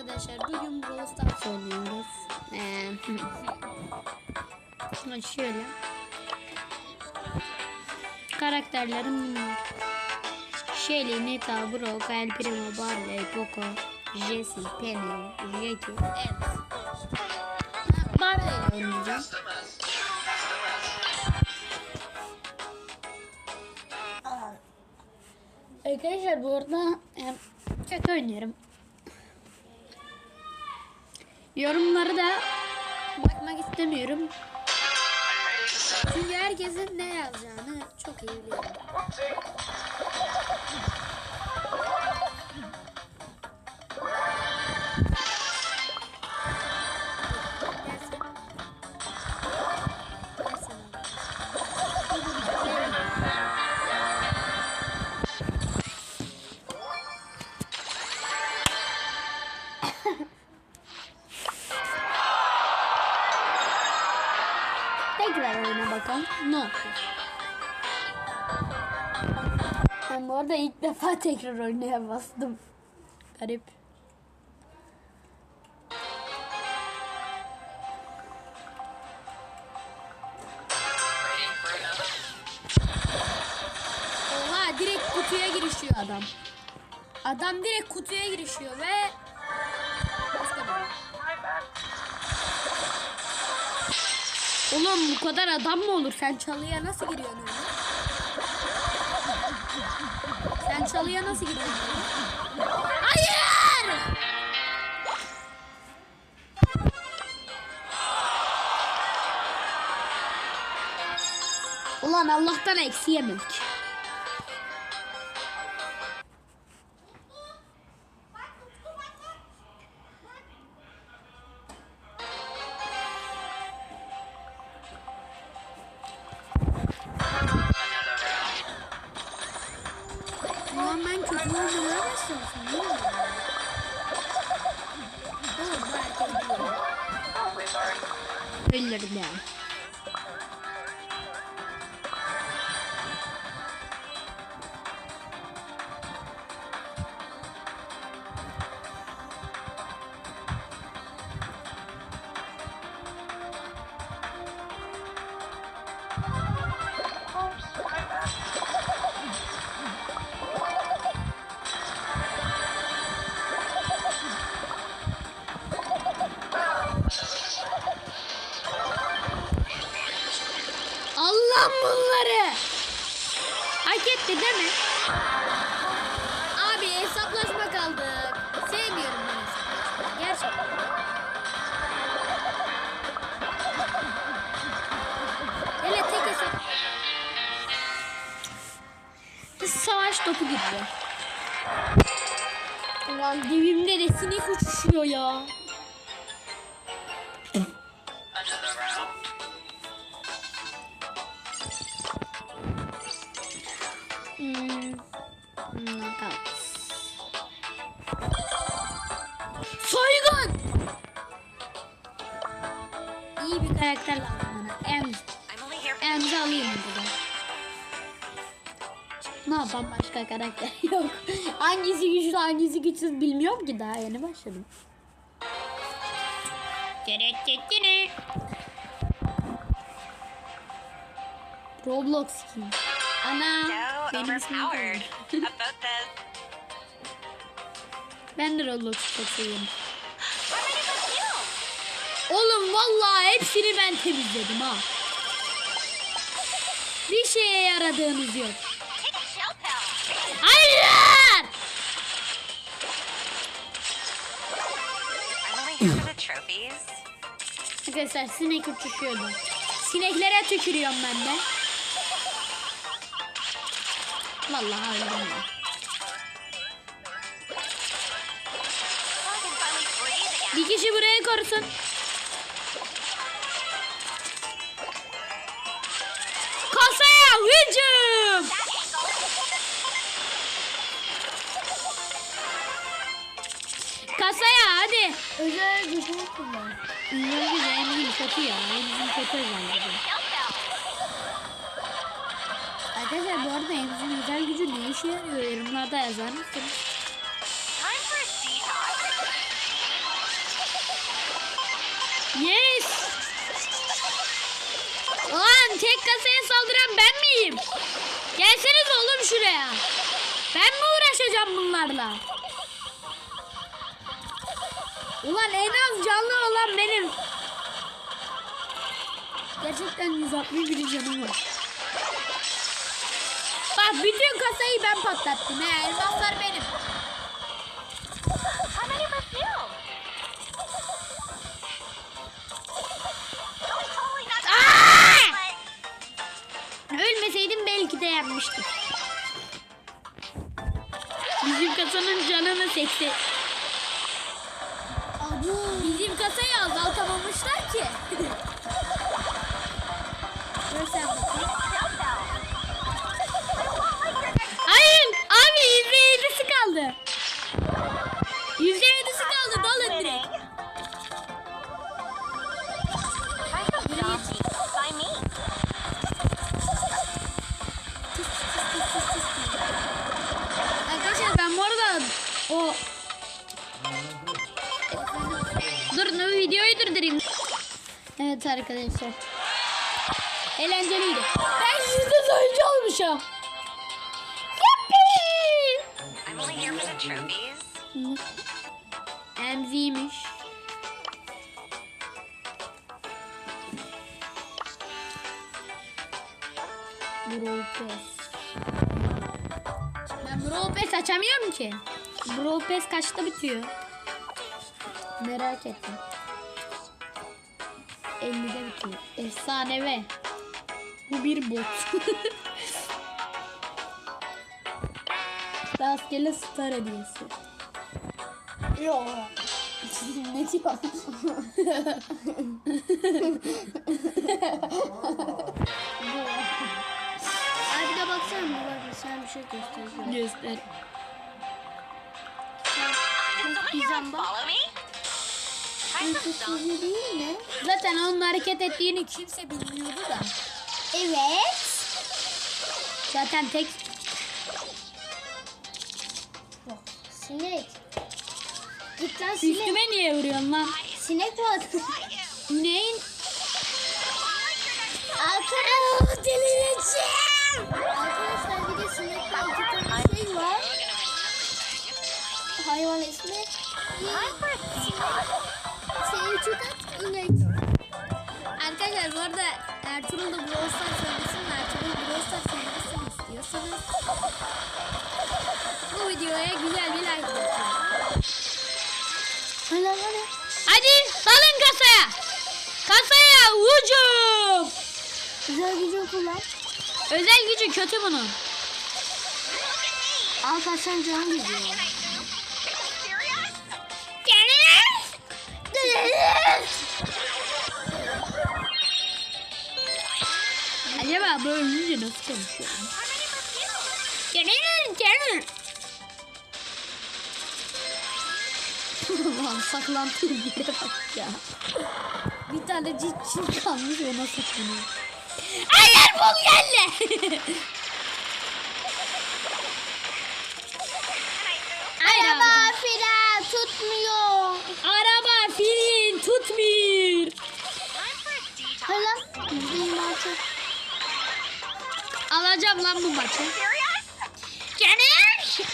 arkadaşlar bugün Brawl Stars oynuyoruz. Ee, şöyle. Karakterlerim bunlar. Shelly, Nita, Brock, El Primo, Barley, Poco, Jesse, Penny, Jackie, evet. Barley oynayacağım. Arkadaşlar bu arada e, oynuyorum. Yorumları da bakmak istemiyorum. Çünkü herkesin ne yazacağını çok iyi biliyorum. bakalım. Ne yapıyor? Ben bu arada ilk defa tekrar oynaya bastım. Garip. Oha direkt kutuya girişiyor adam. Adam direkt kutuya girişiyor ve başka bir- Oğlum bu kadar adam mı olur? Sen çalıya nasıl giriyorsun öyle? Sen çalıya nasıl giriyorsun? Hayır! Ulan Allah'tan eksi. Topu gidiyor. Ulan dibimde de sinek uçuşuyor ya. Hmm. Knockout. Soygun! İyi bir karakter lazım bana. For Ems'i alayım burada. Ne yapalım başka karakter yok. hangisi güçlü hangisi güçsüz bilmiyorum ki daha yeni başladım. Roblox skin. Ana benim ismim. Ben de Roblox'u çok. Oğlum vallahi hepsini ben temizledim ha. Bir şeye yaradığınız yok. Hayır! Arkadaşlar sinek uçuşuyordu. Sineklere tükürüyorum ben de. Vallahi öldüm ya. Bir kişi buraya korusun. Kasaya hücum! Kasaya hadi. Özel gücünü kullan. Özel gücü Emre'nin kötü ya. Emre'nin kötü özel gücü. Shell pill. Arkadaşlar bu arada Emre'nin özel gücü ne işe yarıyor? Yorumlarda yazar mısınız? Yes. Lan tek kasaya saldıran ben miyim? Gelseniz oğlum şuraya. Ben mi uğraşacağım bunlarla? Ulan en az canlı olan benim. Gerçekten 161 canım var. Bak bütün kasayı ben patlattım. He, elmaslar benim. Ölmeseydim belki de yenmiştim. Bizim kasanın canını sekti. Bizim kasayı azaltamamışlar ki. Görsen bakayım. Arkadaşlar. Eğlenceliydi. Ben yüzde the trophies. Emziymiş. Brawl. Ben Brawl Pass açamıyorum ki. Brawl Pass kaçta bitiyor? Merak ettim. 50'de bitiyor. Efsanevi. Bu bir bot. Rastgele star hediyesi. Yok. ne diyor? Abi de baksana bak sen bir şey göstereceğim. Göster. Güzel bak. Sizi değil mi? Zaten onun hareket ettiğini kimse bilmiyordu da. Evet. Zaten tek Sinek. Git lan sinek. üstüme niye vuruyorsun lan? Sinek var. Neyin? Arkadaşlar delireceğim. Arkadaşlar bir de sinekte iki tane şey var. Hayvan ismi. I'm for a peacock. Şey çıkart inek. Arkadaşlar bu arada Ertuğrul da Brawl Stars oynamasın. Ertuğrul Brawl Stars oynamasını istiyorsanız bu videoya güzel bir like atın. Hala hala. Hadi dalın kasaya. Kasaya hücum. Güzel gücün kullan. Özel gücü kötü bunun. Al kaçan canı gidiyor. Acaba böyle ölünce nasıl konuşuyor? How many must you? Gelin gelin. Ulan saklantılı yere bak ya. Bir tane cicim kalmış ona saklanıyor. Hayır bul geldi. Artık. Alacağım lan bu maçı. Gelin.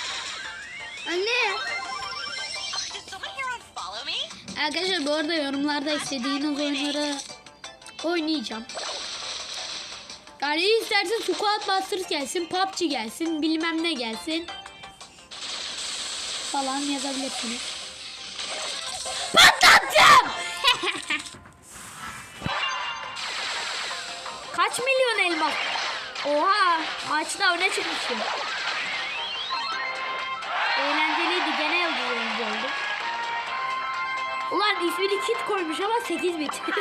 Anne. Arkadaşlar bu arada yorumlarda istediğiniz oyunları oynayacağım. Yani istersen Squad Busters gelsin, PUBG gelsin, bilmem ne gelsin. Falan yazabilirsiniz. Kaç milyon elmas? Oha! Maçta öne çıkmışım. Eğlenceliydi. Gene yıldız oldu. Ulan ismini Kit koymuş ama 8 bit. Kit.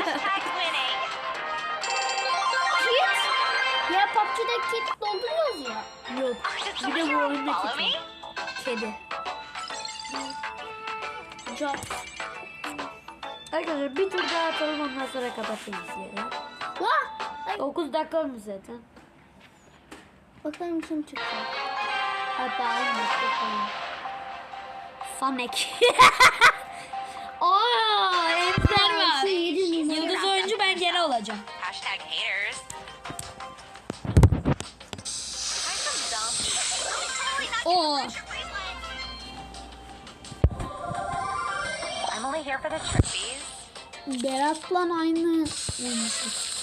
Ya PUBG'de kit dolduruyoruz ya. Yok. Bir de bu oyunda Kit. Kedi. Can. Arkadaşlar bir tur daha atalım ondan sonra kapatayım ya. Vah. Ay. 9 dakika olmuş zaten. Bakalım kim çıktı. Hatta bakalım. Sonic. Aa, emser var. Şey, yedi yapacağım. Hashtag haters. Try some zombies. Really not Oo. getting pressure, please, like. I'm only here for the trophies. Berat'la aynı olmuşuz.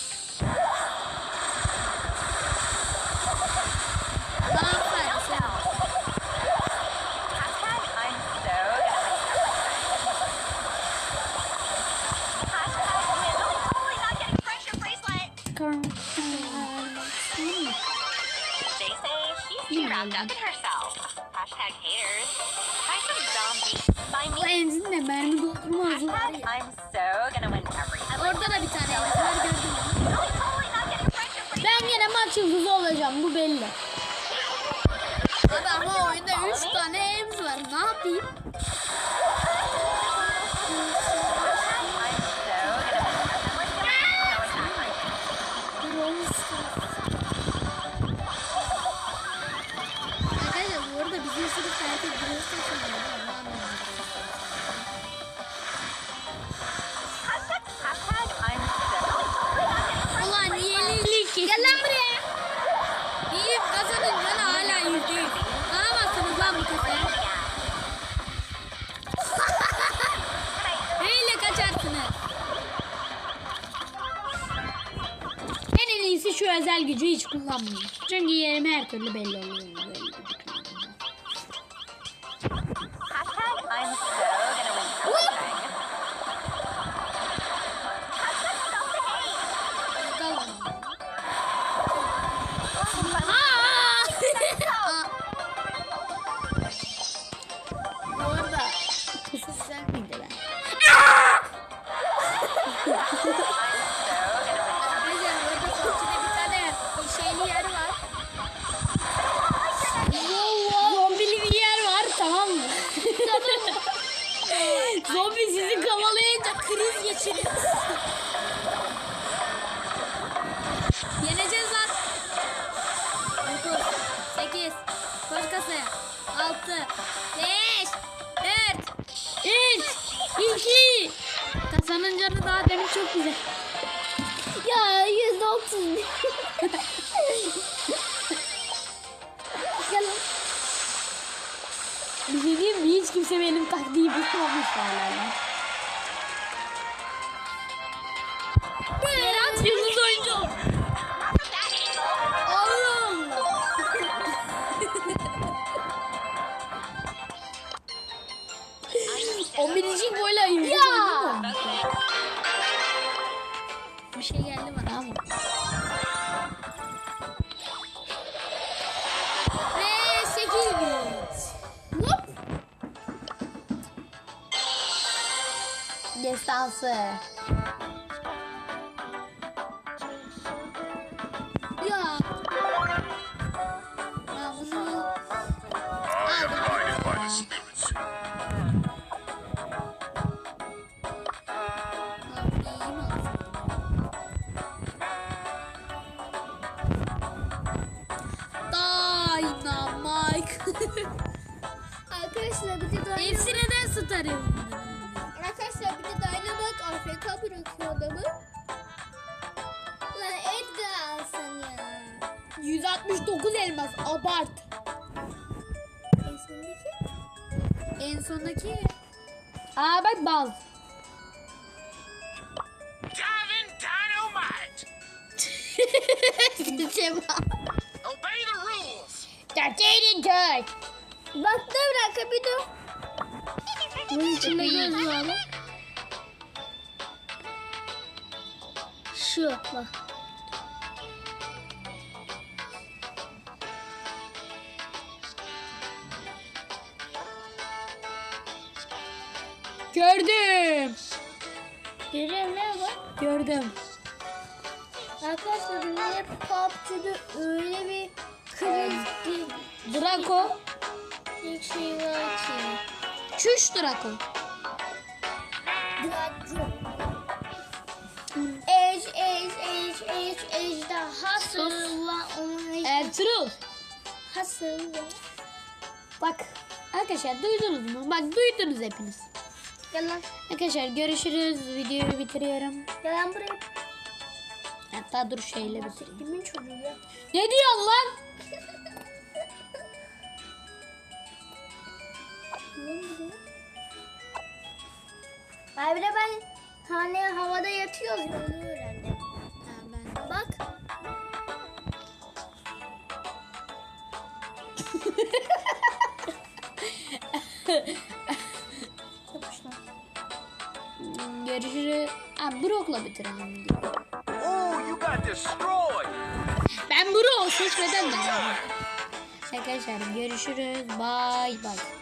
Yıldızı olacağım bu belli. Abi ama oyunda 3 tane emz var ne yapayım? Gücü hiç kullanmayayım. Çünkü yerim her türlü belli oluyor. Destansı. Ya. AFK bırakıyor adamı. Lan Edgar alsın ya. 169 elmas abart. En sondaki. En sondaki. Aa bak bal. Davin Dynamite! Şey. Obey the rules! Dertleyin dört. Bak dur bir dakika bir dur. Bunun içinde göz var? Şu bak. Gördüm. Görüyorum ne var? Gördüm. Arkadaşlar benim PUBG'de öyle bir kriz bir Draco. bir şey var ki. Çüş Draco. Draco. Ej, ej, ejder. Hasılla onun ejder. Ertuğrul. Hasılla. Bak. Arkadaşlar duydunuz mu? Bak duydunuz hepiniz. Gel lan. Arkadaşlar görüşürüz. Videoyu bitiriyorum. Gel lan buraya. Hatta dur şeyle bitireyim. Kimin çocuğu ya? Ne diyorsun lan? Ay bir de ben hani havada yatıyoruz Yapışlar. Hmm, Görüşürüz. Ha, Brock'la bitirelim. videoyu. Oh, you got destroyed. Ben Brock seçmeden de. Arkadaşlar görüşürüz. Bye bye.